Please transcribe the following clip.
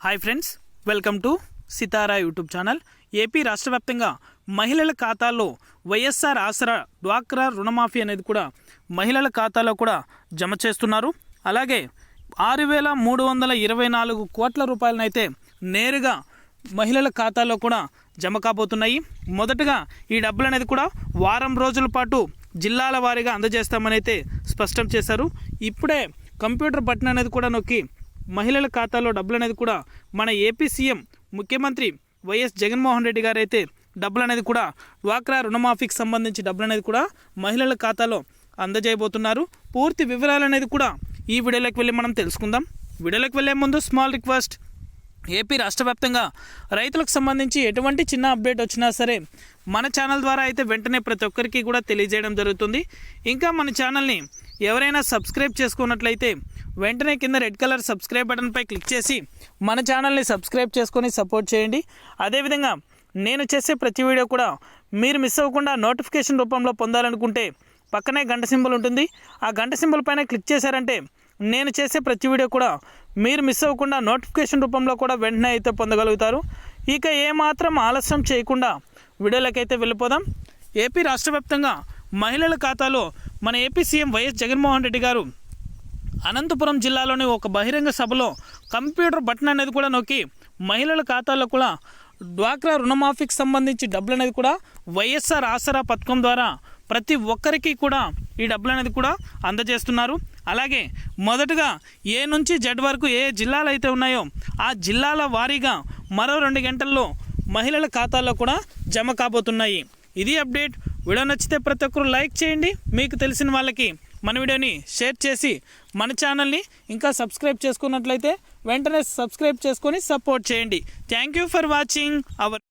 Hi friends welcome to Sitara YouTube channel AP రాష్ట్ర వ్యాప్తంగా మహిళల ఖాతాల్లో వైఎస్ఆర్ ఆసరా డ్వాక్రా రుణమాఫీ అనేది కూడా మహిళల ఖాతాలో కూడా జమ చేస్తున్నారు అలాగే ఆరు వేల మూడు వందల ఇరవై నాలుగు కోట్ల రూపాయలనైతే నేరుగా మహిళల ఖాతాలో కూడా జమ కాబోతున్నాయి. మొదటగా ఈ డబ్బులు అనేది కూడా వారం రోజుల పాటు జిల్లాల వారీగా అందజేస్తామని అయితే స్పష్టం చేశారు. ఇప్పుడే కంప్యూటర్ బటన్ అనేది కూడా నొక్కి మహిళల ఖాతాలో డబ్బులు అనేది కూడా మన ఏపీ సీఎం ముఖ్యమంత్రి వైఎస్ జగన్మోహన్ రెడ్డి గారు అయితే డబ్బులు అనేది కూడా డ్వాక్రా రుణమాఫీకి సంబంధించి డబ్బులు అనేది కూడా మహిళల ఖాతాలో అందజేయబోతున్నారు. పూర్తి వివరాలు అనేది కూడా ఈ వీడియోలోకి వెళ్ళి మనం తెలుసుకుందాం. వీడియోలోకి వెళ్ళే ముందు స్మాల్ రిక్వెస్ట్. ఏపీ రాష్ట్ర వ్యాప్తంగా రైతులకు సంబంధించి ఎటువంటి చిన్న అప్డేట్ వచ్చినా సరే మన ఛానల్ ద్వారా అయితే వెంటనే ప్రతి ఒక్కరికి కూడా తెలియజేయడం జరుగుతుంది. ఇంకా మన ఛానల్ని ఎవరైనా సబ్స్క్రైబ్ చేసుకున్నట్లయితే వెంటనే కింద రెడ్ కలర్ సబ్స్క్రైబ్ బటన్పై క్లిక్ చేసి మన ఛానల్ని సబ్స్క్రైబ్ చేసుకొని సపోర్ట్ చేయండి. అదేవిధంగా నేను చేసే ప్రతి వీడియో కూడా మీరు మిస్ అవ్వకుండా నోటిఫికేషన్ రూపంలో పొందాలనుకుంటే పక్కనే గంట సింబల్ ఉంటుంది. ఆ గంట సింబల్ పైన క్లిక్ చేశారంటే నేను చేసే ప్రతి వీడియో కూడా మీరు మిస్ అవ్వకుండా నోటిఫికేషన్ రూపంలో కూడా వెంటనే అయితే పొందగలుగుతారు. ఇక ఏమాత్రం ఆలస్యం చేయకుండా వీడియోలకైతే వెళ్ళిపోదాం. ఏపీ రాష్ట్ర వ్యాప్తంగా మహిళల ఖాతాలో మన AP CM YS Jaganmohan Reddy garu Anantapuram జిల్లాలోని ఒక బహిరంగ సభలో కంప్యూటర్ బటన్ అనేది కూడా నొక్కి మహిళల ఖాతాలో కూడా డ్వాక్రా రుణమాఫీకి సంబంధించి డబ్బులు అనేది కూడా వైఎస్ఆర్ ఆసరా పథకం ద్వారా ప్రతి ఒక్కరికి కూడా ఈ డబ్బులు అనేది కూడా అందజేస్తున్నారు. అలాగే మొదటగా ఏ నుంచి జడ్ వరకు ఏ జిల్లాలు అయితే ఉన్నాయో ఆ జిల్లాల వారీగా మరో రెండు గంటల్లో మహిళల ఖాతాల్లో కూడా జమ కాబోతున్నాయి. ఇది అప్డేట్. వీడియో నచ్చితే ప్రతి ఒక్కరు లైక్ చేయండి. మీకు తెలిసిన వాళ్ళకి మన వీడియోని షేర్ చేసి మన ఛానల్ని ఇంకా సబ్స్క్రైబ్ చేసుకున్నట్లయితే వెంటనే సబ్స్క్రైబ్ చేసుకొని సపోర్ట్ చేయండి. Thank you for watching our